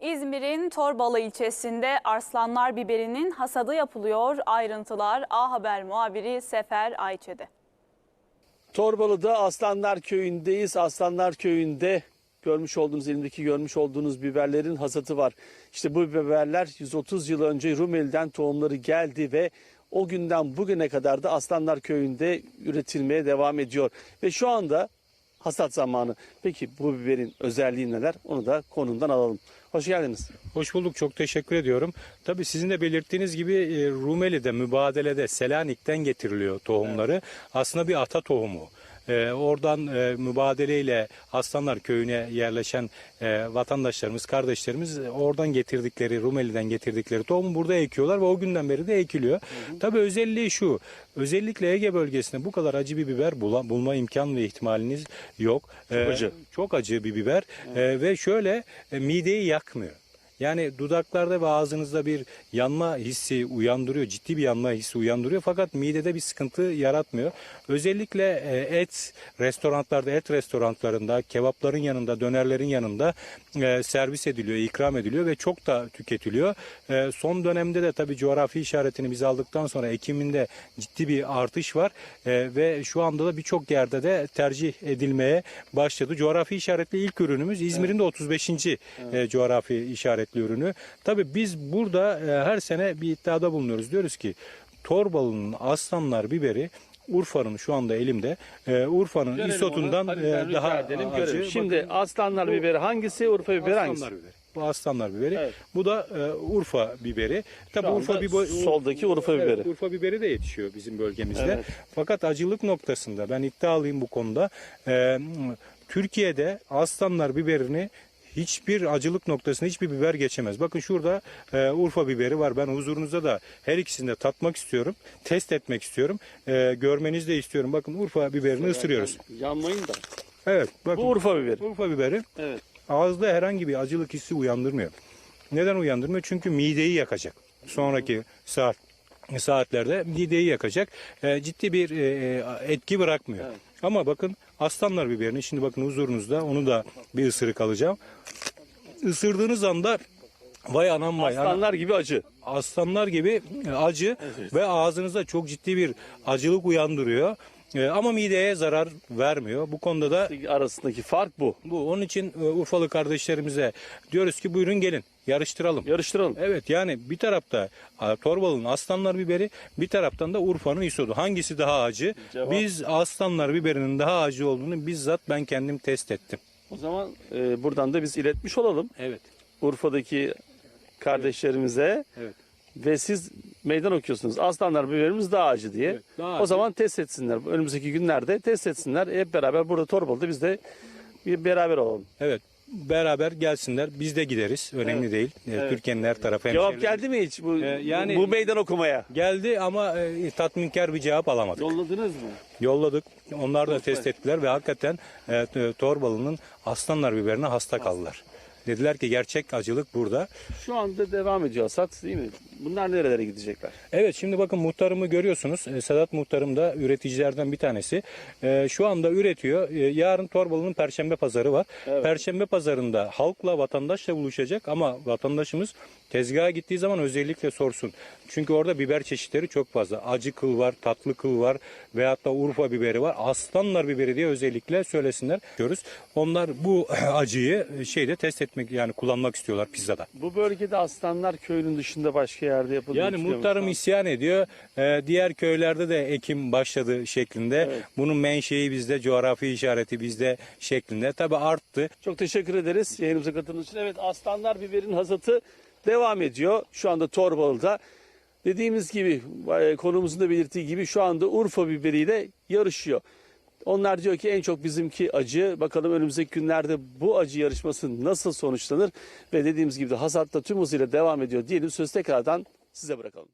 İzmir'in Torbalı ilçesinde Arslanlar biberinin hasadı yapılıyor. Ayrıntılar A Haber muhabiri Sefer Ayçe'de. Torbalı'da Aslanlar Köyü'ndeyiz. Aslanlar Köyü'nde görmüş olduğunuz elimdeki görmüş olduğunuz biberlerin hasatı var. İşte bu biberler 130 yıl önce Rumeli'den tohumları geldi ve o günden bugüne kadar da Aslanlar Köyü'nde üretilmeye devam ediyor. Ve şu anda hasat zamanı. Peki bu biberin özelliği neler? Onu da konumdan alalım. Hoş geldiniz. Hoş bulduk. Çok teşekkür ediyorum. Tabii sizin de belirttiğiniz gibi e, Rumeli'de mübadelede Selanik'ten getiriliyor tohumları. Aslında bir ata tohumu. E, oradan e, mübadeleyle Aslanlar Köyü'ne yerleşen e, vatandaşlarımız, kardeşlerimiz e, oradan getirdikleri, Rumeli'den getirdikleri tohumu burada ekiyorlar ve o günden beri de ekiliyor. Tabii özelliği şu, özellikle Ege bölgesinde bu kadar acı bir biber bula- bulma imkan ve ihtimaliniz yok. Çok E, acı. Çok acı bir biber E, ve şöyle e, mideyi yakmıyor. Yani dudaklarda ve ağzınızda bir yanma hissi uyandırıyor. Ciddi bir yanma hissi uyandırıyor. Fakat midede bir sıkıntı yaratmıyor. Özellikle e, et restoranlarda, et restoranlarında, kebapların yanında, dönerlerin yanında e, servis ediliyor, ikram ediliyor ve çok da tüketiliyor. E, Son dönemde de tabii coğrafi işaretini biz aldıktan sonra ekiminde ciddi bir artış var. Ve şu anda da birçok yerde de tercih edilmeye başladı. Coğrafi işaretli ilk ürünümüz İzmir'in de 35. e, coğrafi işaretli ürünü. Tabii biz burada e, her sene bir iddiada bulunuyoruz. Diyoruz ki Torbalı'nın aslanlar biberi Urfa'nın şu anda elimde. e, Urfa'nın Görelim isotundan onu. E, daha edelim, acı. görelim. Şimdi Bakın, Aslanlar bu- biberi hangisi? Urfa biberi hangisi? aslanlar biberi. Bu aslanlar biberi. Evet. Bu da e, Urfa biberi. Tabii Urfa biberi soldaki Urfa Evet, biberi. Urfa biberi de yetişiyor bizim bölgemizde. Evet. Fakat acılık noktasında ben iddialıyım bu konuda. E, Türkiye'de aslanlar biberini hiçbir acılık noktasında hiçbir biber geçemez. Bakın şurada e, Urfa biberi var. Ben huzurunuza da her ikisini de tatmak istiyorum. Test etmek istiyorum. E, görmenizi de istiyorum. Bakın Urfa biberini ısırıyoruz. Yanmayın da. Evet. Bakın. Bu Urfa biberi. Urfa biberi Evet. ağızda herhangi bir acılık hissi uyandırmıyor. Neden uyandırmıyor? Çünkü mideyi yakacak. Sonraki saat saatlerde mideyi yakacak. E, ciddi bir e, etki bırakmıyor. Evet. Ama bakın aslanlar biberini şimdi bakın huzurunuzda onu da bir ısırık alacağım. Isırdığınız anda vay anam vay anam Aslanlar gibi acı. aslanlar gibi acı ve ağzınızda çok ciddi bir acılık uyandırıyor. E, Ama mideye zarar vermiyor. Bu konuda da Arasındaki fark bu. bu. Onun için e, Urfalı kardeşlerimize diyoruz ki buyurun gelin yarıştıralım. Yarıştıralım. Evet yani bir tarafta Torbalı'nın aslanlar biberi bir taraftan da Urfa'nın isodu. Hangisi daha acı? Cevap. Biz aslanlar biberinin daha acı olduğunu bizzat ben kendim test ettim. O zaman e, buradan da biz iletmiş olalım. Evet. Urfa'daki kardeşlerimize Evet. ve siz meydan okuyorsunuz. Aslanlar biberimiz daha acı diye. Evet, daha o acı. zaman test etsinler. Önümüzdeki günlerde test etsinler. Hep beraber burada Torbalı'da biz de bir beraber olalım. Evet. Beraber gelsinler. Biz de gideriz. Önemli Evet. değil. E, Evet. Türkiye'nin her tarafı. Cevap geldi mi hiç bu, Ee, yani- bu meydan okumaya? Geldi ama e, tatminkar bir cevap alamadık. Yolladınız mı? Yolladık. Onlar da test ettiler ve hakikaten e, Torbalı'nın aslanlar biberine hasta kaldılar. Dediler ki gerçek acılık burada. Şu anda devam ediyor hasat değil mi? Bunlar nerelere gidecekler? Evet şimdi bakın muhtarımı görüyorsunuz. E, Sedat muhtarım da üreticilerden bir tanesi. E, Şu anda üretiyor. E, Yarın Torbalı'nın Perşembe pazarı var. Evet. Perşembe pazarında halkla vatandaşla buluşacak ama vatandaşımız tezgaha gittiği zaman özellikle sorsun. Çünkü orada biber çeşitleri çok fazla. Acı kıl var, tatlı kıl var veyahut da Urfa biberi var. Aslanlar biberi diye özellikle söylesinler diyoruz. Onlar bu acıyı şeyde test etmek yani kullanmak istiyorlar pizzada. Bu bölgede Aslanlar Köyü'nün dışında başka yerde yapıldığını Yani muhtarım isyan ediyor. Ee, diğer köylerde de ekim başladı şeklinde. Evet. Bunun menşei bizde, coğrafi işareti bizde şeklinde. Tabi arttı. Çok teşekkür ederiz yayınımıza katıldığınız için. Evet Aslanlar biberin hasatı devam ediyor. Şu anda Torbalı'da. Dediğimiz gibi e, konumuzun da belirttiği gibi şu anda Urfa biberiyle yarışıyor. Onlar diyor ki en çok bizimki acı. Bakalım önümüzdeki günlerde bu acı yarışması nasıl sonuçlanır? Ve dediğimiz gibi de hasat da tüm hızıyla devam ediyor diyelim. Söz tekrardan size bırakalım.